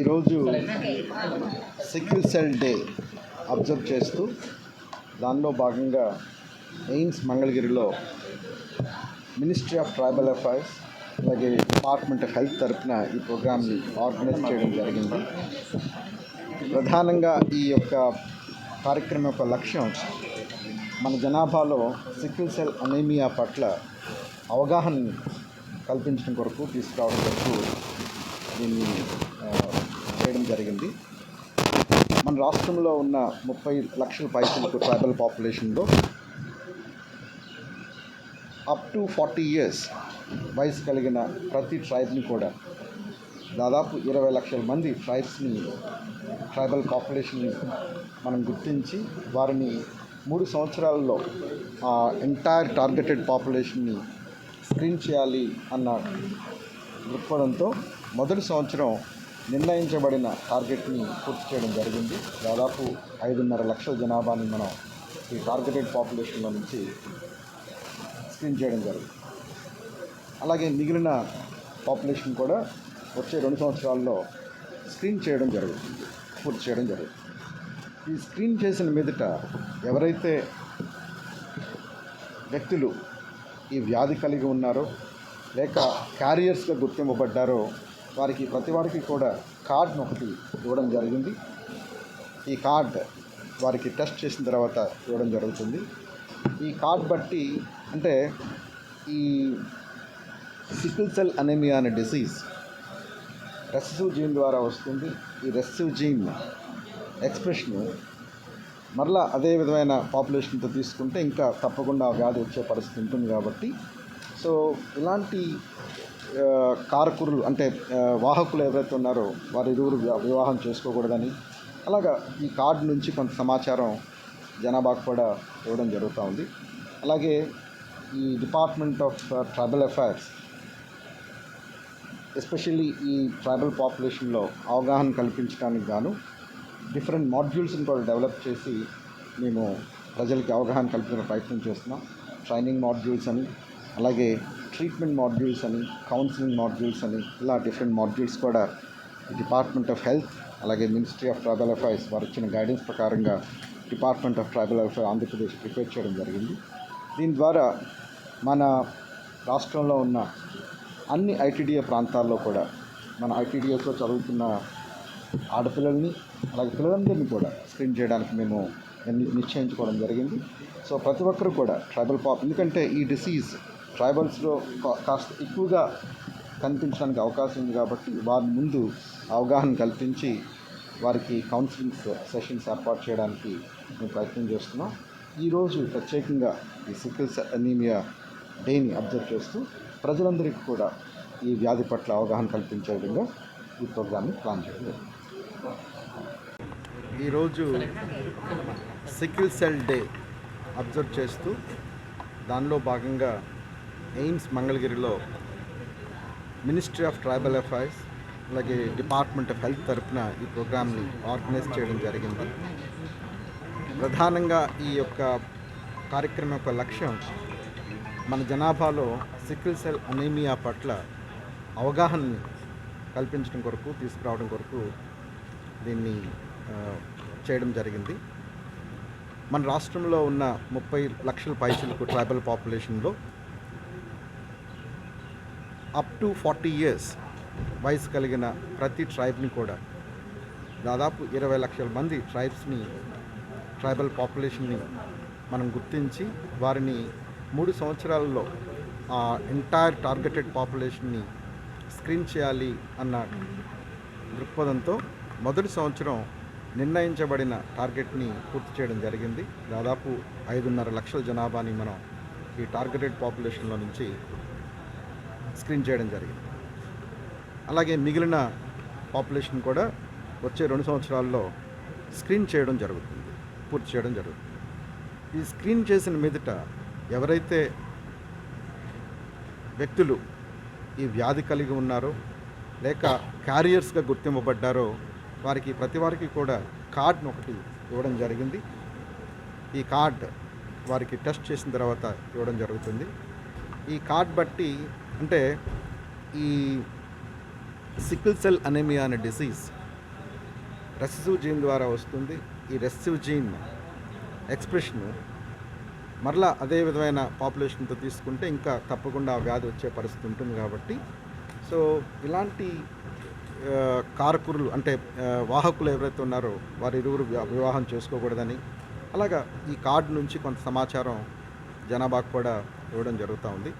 ఈరోజు sickle cell day observe చేస్తూ దానిలో భాగంగా ఎయిమ్స్ మంగళగిరిలో మినిస్ట్రీ ఆఫ్ ట్రైబల్ అఫైర్స్ అలాగే డిపార్ట్మెంట్ ఆఫ్ హెల్త్ తరఫున ఈ ప్రోగ్రామ్ని ఆర్గనైజ్ చేయడం జరిగింది. ప్రధానంగా ఈ యొక్క కార్యక్రమం యొక్క లక్ష్యం మన జనాభాలో సికిల్ సెల్ అనేమియా పట్ల అవగాహన కల్పించడం కొరకు తీసుకురావడం కొరకు దీన్ని చేయడం జరిగింది. మన రాష్ట్రంలో ఉన్న ముప్పై లక్షల పైసలకు ట్రైబల్ పాపులేషన్లో అప్ టు ఫార్టీ ఇయర్స్ వయసు కలిగిన ప్రతి ట్రైబ్ని కూడా దాదాపు ఇరవై లక్షల మంది ట్రైబ్స్ని ట్రైబల్ పాపులేషన్ని మనం గుర్తించి వారిని మూడు సంవత్సరాలలో ఆ ఎంటైర్ టార్గెటెడ్ పాపులేషన్ని స్క్రీన్ చేయాలి అన్న దృక్పథంతో మొదటి సంవత్సరం నిర్ణయించబడిన టార్గెట్ని పూర్తి చేయడం జరిగింది. దాదాపు ఐదున్నర లక్షల జనాభాని మనం ఈ టార్గెటెడ్ పాపులేషన్లో నుంచి స్క్రీన్ చేయడం జరిగింది. అలాగే మిగిలిన పాపులేషన్ కూడా వచ్చే రెండు సంవత్సరాల్లో స్క్రీన్ చేయడం జరుగుతుంది. పూర్తి చేయడం జరుగుతుంది. ఈ స్క్రీన్ చేసిన మీదట ఎవరైతే వ్యక్తులు ఈ వ్యాధి కలిగి ఉన్నారో లేక క్యారియర్స్గా గుర్తింపబడ్డారో వారికి ప్రతి వారికి కూడా కార్డ్ను ఒకటి ఇవ్వడం జరిగింది. ఈ కార్డ్ వారికి టెస్ట్ చేసిన తర్వాత ఇవ్వడం జరుగుతుంది. ఈ కార్డ్ బట్టి అంటే ఈ సికిల్ సెల్ అనేమియా అనే డిసీజ్ రెసెసివ్ జీన్ ద్వారా వస్తుంది. ఈ రెసివ్ జీన్ ఎక్స్ప్రెషన్ మరలా అదే విధమైన పాపులేషన్తో తీసుకుంటే ఇంకా తప్పకుండా వ్యాధి వచ్చే పరిస్థితి ఉంటుంది కాబట్టి సో ఇలాంటి ఆ, కారకురులు అంటే వాహకులు ఎవరైతే ఉన్నారో వారి ఇరువురు వివాహం చేసుకోకూడదని అలాగా ఈ కార్డు నుంచి కొంత సమాచారం జనాభాకు కూడా ఇవ్వడం జరుగుతూ ఉంది. అలాగే ఈ department of tribal affairs especially ఈ ట్రైబల్ పాపులేషన్లో అవగాహన కల్పించడానికి గాను డిఫరెంట్ మాడ్యూల్స్ని కూడా డెవలప్ చేసి మేము ప్రజలకి అవగాహన కల్పించే ప్రయత్నం చేస్తున్నాం. ట్రైనింగ్ మాడ్యూల్స్ అని అలాగే ట్రీట్మెంట్ మాడ్యూల్స్ అని కౌన్సిలింగ్ మాడ్యూల్స్ అని ఇలా డిఫరెంట్ మాడ్యూల్స్ కూడా డిపార్ట్మెంట్ ఆఫ్ హెల్త్ అలాగే మినిస్ట్రీ ఆఫ్ ట్రైబల్ అఫైర్స్ వారు ఇచ్చిన గైడెన్స్ ప్రకారంగా department of tribal affair Andhra Pradesh prepare చేయడం జరిగింది. దీని ద్వారా మన రాష్ట్రంలో ఉన్న అన్ని ఐటీడీఏ ప్రాంతాల్లో కూడా మన ఐటీడీఏస్లో చదువుతున్న ఆడపిల్లల్ని అలాగే పిల్లలందరినీ కూడా స్క్రీన్ చేయడానికి మేము నిశ్చయించుకోవడం జరిగింది. సో ప్రతి ఒక్కరు కూడా ట్రైబల్ పాప్ ఎందుకంటే ఈ డిసీజ్ ట్రైబల్స్లో కాస్త ఎక్కువగా కనిపించడానికి అవకాశం ఉంది కాబట్టి వారి ముందు అవగాహన కల్పించి వారికి కౌన్సిలింగ్ సెషన్స్ ఏర్పాటు చేయడానికి మేము ప్రయత్నం చేస్తున్నాం. ఈరోజు ప్రత్యేకంగా ఈ సికిల్స్ అనీమియా డేని అబ్జర్వ్ చేస్తూ ప్రజలందరికీ కూడా ఈ వ్యాధి పట్ల అవగాహన కల్పించే విధంగా ఈ ప్రోగ్రామ్ని ప్లాన్ చేయడం ఈరోజు సికిల్ సెల్ డే అబ్జర్వ్ చేస్తూ దానిలో భాగంగా ఎయిమ్స్ మంగళగిరిలో మినిస్ట్రీ ఆఫ్ ట్రైబల్ అఫైర్స్ అలాగే డిపార్ట్మెంట్ ఆఫ్ హెల్త్ తరఫున ఈ ప్రోగ్రామ్ని ఆర్గనైజ్ చేయడం జరిగింది. ప్రధానంగా ఈ యొక్క కార్యక్రమం యొక్క లక్ష్యం మన జనాభాలో సికిల్ సెల్ అనేమియా పట్ల అవగాహనని కల్పించడం కొరకు తీసుకురావడం కొరకు దీన్ని చేయడం జరిగింది. మన రాష్ట్రంలో ఉన్న ముప్పై లక్షల పైసలకు ట్రైబల్ పాపులేషన్లో అప్ టు ఫార్టీ ఇయర్స్ వయసు కలిగిన ప్రతి ట్రైబ్ని కూడా. దాదాపు ఇరవై లక్షల మంది ట్రైబ్స్ని ట్రైబల్ పాపులేషన్ని మనం గుర్తించి వారిని మూడు సంవత్సరాలలో ఆ ఎంటైర్ టార్గెటెడ్ పాపులేషన్ని స్క్రీన్ చేయాలి అన్న దృక్పథంతో మొదటి సంవత్సరం నిర్ణయించబడిన టార్గెట్ని పూర్తి చేయడం జరిగింది. దాదాపు ఐదున్నర లక్షల జనాభాని మనం ఈ టార్గెటెడ్ పాపులేషన్లో నుంచి స్క్రీన్ చేయడం జరిగింది. అలాగే మిగిలిన పాపులేషన్ కూడా వచ్చే రెండు సంవత్సరాల్లో స్క్రీన్ చేయడం జరుగుతుంది పూర్తి చేయడం జరుగుతుంది. ఈ స్క్రీన్ చేసిన మీదట ఎవరైతే వ్యక్తులు ఈ వ్యాధి కలిగి ఉన్నారో లేక క్యారియర్స్గా గుర్తింపబడ్డారో వారికి ప్రతి వారికి కూడా కార్డును ఒకటి ఇవ్వడం జరిగింది. ఈ కార్డ్ వారికి టెస్ట్ చేసిన తర్వాత ఇవ్వడం జరుగుతుంది. ఈ కార్డ్ బట్టి అంటే ఈ సికిల్ సెల్ అనేమియా అనే డిసీజ్ రెసిసివ్ జీన్ ద్వారా వస్తుంది. ఈ రెసిసివ్ జీన్ ఎక్స్ప్రెషన్ మరలా అదే విధమైన పాపులేషన్తో తీసుకుంటే ఇంకా తప్పకుండా ఆ వ్యాధి వచ్చే పరిస్థితి ఉంటుంది కాబట్టి. సో ఇలాంటి ఆ, కారకురులు అంటే వాహకులు ఎవరైతే ఉన్నారో వారి ఇరువురు వివాహం చేసుకోకూడదని. అలాగా ఈ కార్డు నుంచి కొంత సమాచారం జనాభాకు కూడా ఇవ్వడం జరుగుతూ ఉంది.